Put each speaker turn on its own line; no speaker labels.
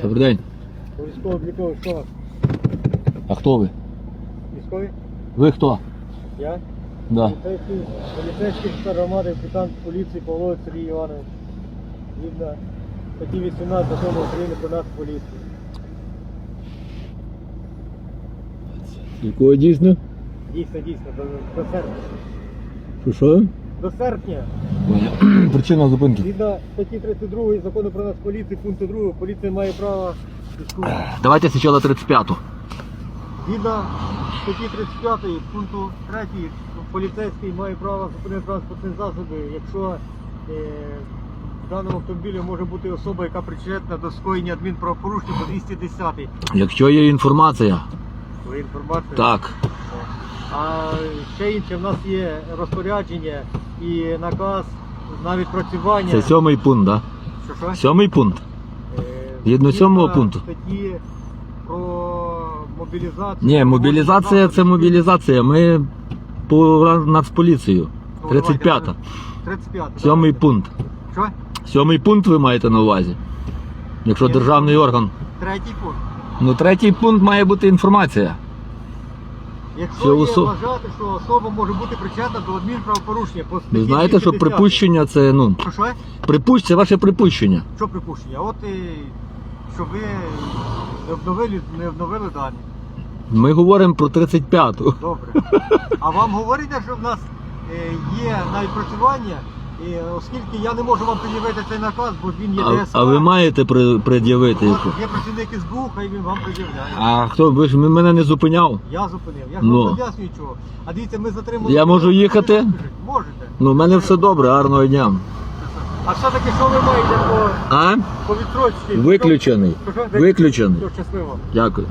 Добрий день.
Військово обліковий що?
А хто ви?
Військовий?
Ви хто?
Я?
Да.
Поліцейський, поліцейський офіцер громади, капітан поліції Павло Сергій Іванович. Згідно статті 18 закону України про нас поліцію.
Якого дійсно?
Дійсно, дійсно, до, до серпня.
Що що?
До серпня.
Причина зупинки.
Згідно статті 32 закону про нас поліції, пункту 2, поліція має право військового.
Давайте спочатку 35-ту.
Згідно статті 35 пункту 3 поліцейський має право зупинити транспортні засоби, якщо е, в даному автомобілі може бути особа, яка причетна до скоєння адмінправопорушення по 210
Якщо є інформація,
Ви інформацію.
так.
А ще інше, в нас є розпорядження і наказ на відпрацювання.
Це сьомий пункт, да?
Що, що?
Сьомий пункт.
Е,
Згідно сьомого пункту.
Статті про мобілізацію.
Ні, мобілізація це мобілізація. Ми по Нацполіцію. 35-та.
35.
Сьомий пункт.
Що?
Сьомий пункт ви маєте на увазі. Якщо державний орган.
Третій пункт.
Ну, третій пункт має бути інформація.
Якщо
Це
є вважати, що особа може бути причетна до адмінправопорушення по статті
Ви знаєте, що
210.
припущення це, ну,
Що, що?
припущ, це ваше припущення.
Що припущення? От і що ви не обновили, не обновили дані.
Ми говоримо про 35-ту.
Добре. А вам говорите, що в нас е, є на відпрацювання, і оскільки я не можу вам пред'явити цей наказ, бо він є
А,
ДСК.
а ви маєте при- пред'явити? Яку?
Є працівник СБУ, хай він вам пред'являє.
А хто? Ви ж мене не зупиняв?
Я зупинив. Я ж
Ну.
вам пояснюю чого. А дивіться, ми затримали.
Я можу їхати?
Можете.
Ну, в мене все добре, гарного дня.
А все-таки що ви маєте по,
А?
по відстрочці?
Виключений.
Що- що-
Виключений.
Щасливо.
Дякую.